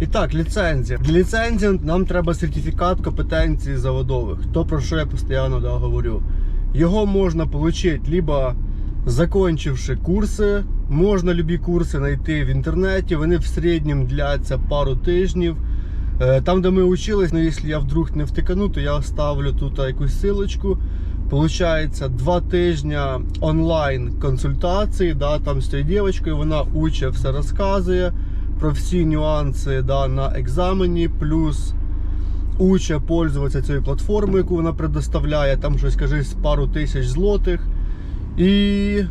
І так, ліцензія. Для ліцензії нам треба сертифікат компетенції заводових. То про що я постійно да, говорю. Його можна отримати либо закончивши курси. Можна любі курси знайти в інтернеті. Вони в середньому дляться пару тижнів. Е, Там, де ми учились, ну якщо я вдруг не втикану, то я оставлю тут якусь силочку. Получається, два тижні онлайн консультації. Да, там з цією дівчинкою вона учить, все розказує про всі нюанси да, на екзамені, плюс учить пользуватися цією платформою, яку вона предоставляє. Там щось кажись пару тисяч злотих. І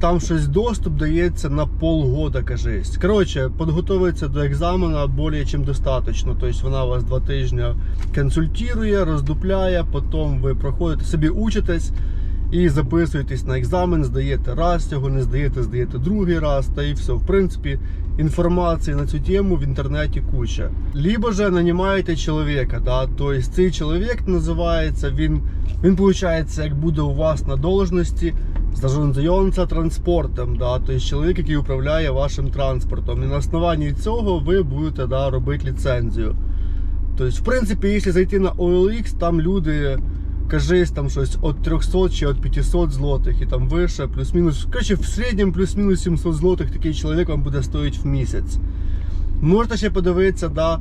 там щось доступ дається на полгода, кажись. Коротше, підготовитися до екзамена більше ніж достатньо. Тобто вона вас два тижні консультує, роздупляє, потім ви проходите собі учитесь і записуєтесь на екзамен, здаєте раз цього, не здаєте, здаєте другий раз, та і все. В принципі, інформації на цю тему в інтернеті куча. Либо же нанімаєте чоловіка, да? тобто цей чоловік називається, він, він виходить, як буде у вас на должності, зайомця транспортом, да? тобто чоловік, який управляє вашим транспортом. І на основанні цього ви будете да, робити ліцензію. Тобто, в принципі, якщо зайти на OLX, там люди, кажись, там щось від 300 чи від 500 злотих і там вище, плюс-мінус. Коротше, в середньому плюс-мінус 700 злотих такий чоловік вам буде стоїти в місяць. Можете ще подивитися, да,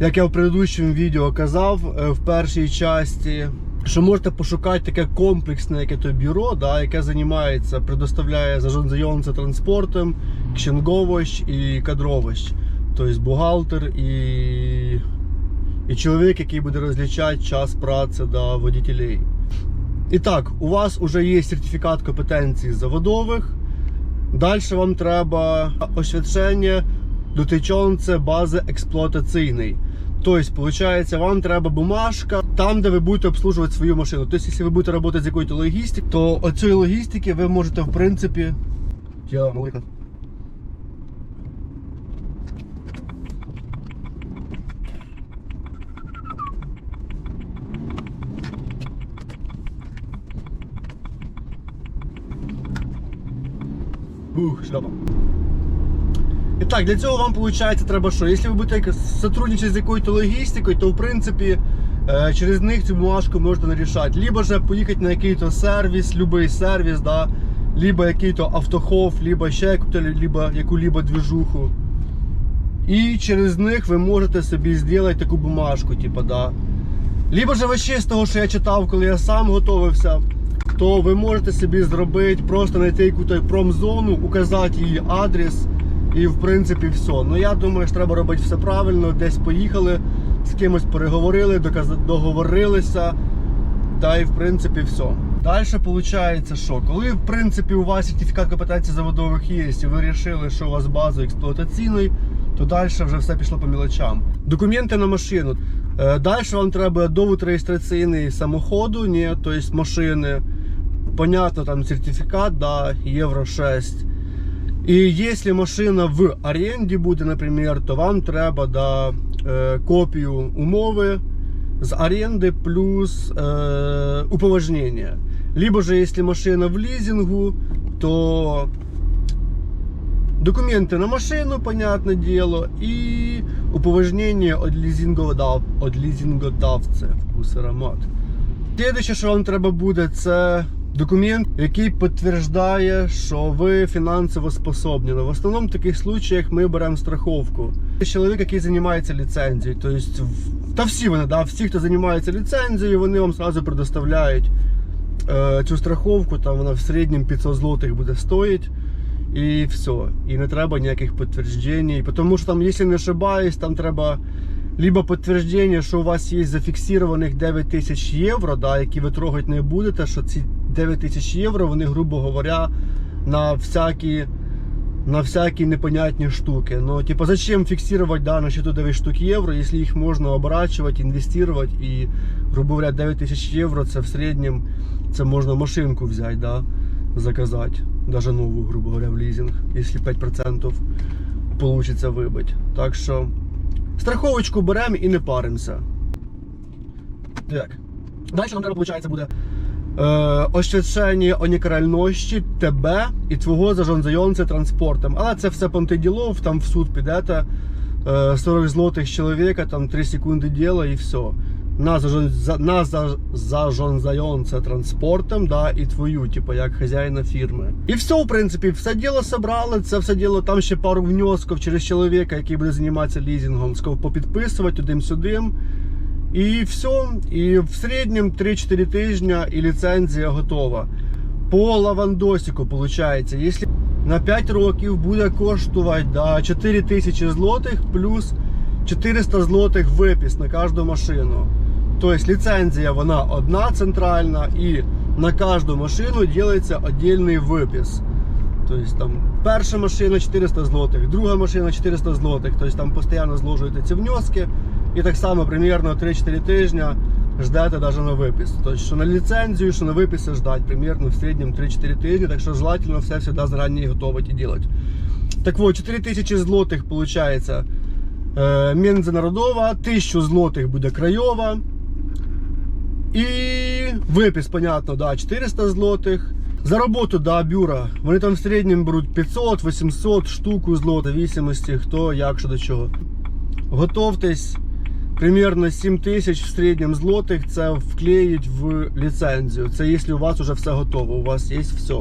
як я в предыдущому відео казав е, в першій часті, що можете пошукати таке комплексне яке то бюро, да, яке займається, предоставляє зажонзайомця транспортом, кшенговощ і кадровощ. Тобто бухгалтер і, і чоловік, який буде розлічати час праці да, водителей. І так, у вас вже є сертифікат компетенції заводових. Далі вам треба освідчення дотичонце бази експлуатаційної. Тобто, виходить, вам треба бумажка там, де ви будете обслужувати свою машину. Тобто, якщо ви будете працювати з якоюсь логістикою, то оцієї логістики ви можете, в принципі. Я Ух, шляпа. І так, для цього вам виходить треба що? Якщо ви будете сотрудничати з якоюсь логістикою, то в принципі е, через них цю бумажку можна нарішати. Либо же поїхати на якийсь сервіс, будь-який сервіс, да, либо якийсь автохов, либо ще яку- либо движуху. І через них ви можете собі зробити таку бумажку, типу, да. Либо же вообще з того, що я читав, коли я сам готувався, то ви можете собі зробити, просто знайти якусь промзону, указати її адрес і в принципі все. Ну я думаю, що треба робити все правильно, десь поїхали, з кимось переговорили, доказ- договорилися, та і в принципі все. Далі виходить, що коли в принципі у вас сертифікат компетенції заводових є, і ви вирішили, що у вас база експлуатаційної, то далі вже все пішло по мілочам. Документи на машину. Далі вам треба довод реєстраційний самоходу, ні, тобто машини. Понятно, там сертифікат, да, Євро 6. І якщо машина в оренді буде, наприклад, то вам треба да, е, копію умови з оренди плюс е, уповажнення. Либо же, если машина в лизингу, то документы на машину, понятное дело, и уповажнение от лізинговодав, от лізингодавця. Вкус аромат. Слідуюче, що вам треба буде, це документ, який підтверджує, що ви фінансово способні. Ну, В основному в таких случаях ми беремо страховку. Чоловік, який займається ліцензією, тобто, та всі вони, да, всі, хто займається ліцензією, вони вам одразу предоставляють е, цю страховку, там вона в середньому 500 злотих буде стоїть. І все. І не треба ніяких підтверджень. Тому що там, якщо не ошибаюсь, там треба либо підтвердження, що у вас є зафіксованих 9 тисяч євро, да, які ви трогати не будете, що ці 9 тисяч євро, вони, грубо говоря, на всякі, на всякі непонятні штуки. Ну, типа, зачем фіксувати да, на счету 9 штук євро, якщо їх можна оборачувати, інвестувати і, грубо говоря, 9 тисяч євро це в середньому це можна машинку взяти, да, заказати. Даже нову, грубо говоря, в лізинг, якщо 5% получится вибити. Так що страховочку беремо і не паримося. Так. Далі нам треба, виходить, буде е, освячення онікаральності тебе і твого зажонзайонця транспортом. Але це все понти ділов, там в суд підете. э, 40 злотых с человека, там 3 секунды дела и все. Нас, зажон- за- нас за- зажонзайонце транспортом, да, і твою, типу, як хазяїна фірми. І все, в принципі, все діло собрали, це все діло, там ще пару внесків через чоловіка, який буде займатися лізингом, сказав попідписувати туди-сюдим. І все. І в середньому 3-4 тижня і ліцензія готова. По лавандосику, виходить, якщо на 5 років буде коштувати да, 4 тисячі злотих плюс 400 злотих випис на кожну машину. Тобто ліцензія вона одна центральна і на кожну машину робиться віддільний випис. Тобто там перша машина 400 злотих, друга машина 400 злотих. Тобто там постійно зложуєте ці внески. І так само примерно 3-4 тижня ждете навіть на випис. Тобто, що на ліцензію, що на виписи ждать примерно в середньому 3-4 тижні. Так що желательно все всегда заранее готовить і делать. Так вот, 4000 злотих получается е, Менза Народова, 1000 злотих буде Крайова. І випис, понятно, да, 400 злотих. За роботу да, бюра. Вони там в середньому беруть 500-800 штуку злот, в зависимості хто, як, що до чого. Готовтесь, примерно 7 тисяч в середньому злотих це вклеїть в ліцензію. Це якщо у вас вже все готово, у вас є все.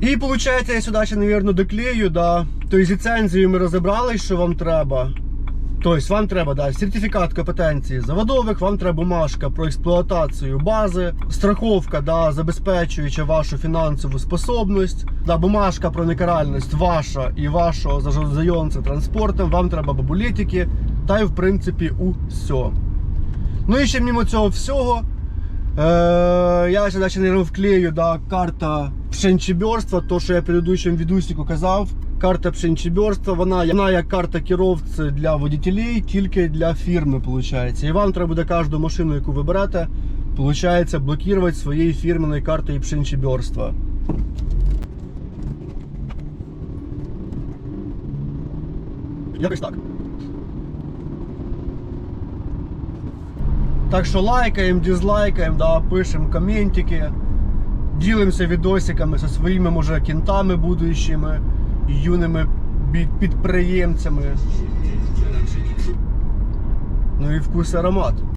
І виходить, я сюди ще, мабуть, доклею, да. Тобто з ліцензією ми розібрали, що вам треба. Тобто вам треба да, сертифікат компетенції заводових, вам треба бумажка про експлуатацію бази, страховка, да, забезпечуюча вашу фінансову способність, да, бумажка про некаральність ваша і вашого зайонця транспортом, вам треба бабулетики, та й в принципі усе. Ну і ще мимо цього всього, е, я ще не вклею да, карта пшенчеберства, то що я в предыдущому відусіку казав. Карта пшенчеберства, вона, вона як карта керовці для водителей, тільки для фірми, виходить. І вам треба буде кожну машину, яку ви берете, виходить, блокувати своєю фірменною картою пшенчеберства. Якось так. Так що лайкаємо, дизлайкаємо, да, пишемо коментики, ділимося відосиками зі своїми може кінтами будущими, юними підприємцями. Ну і вкус аромат.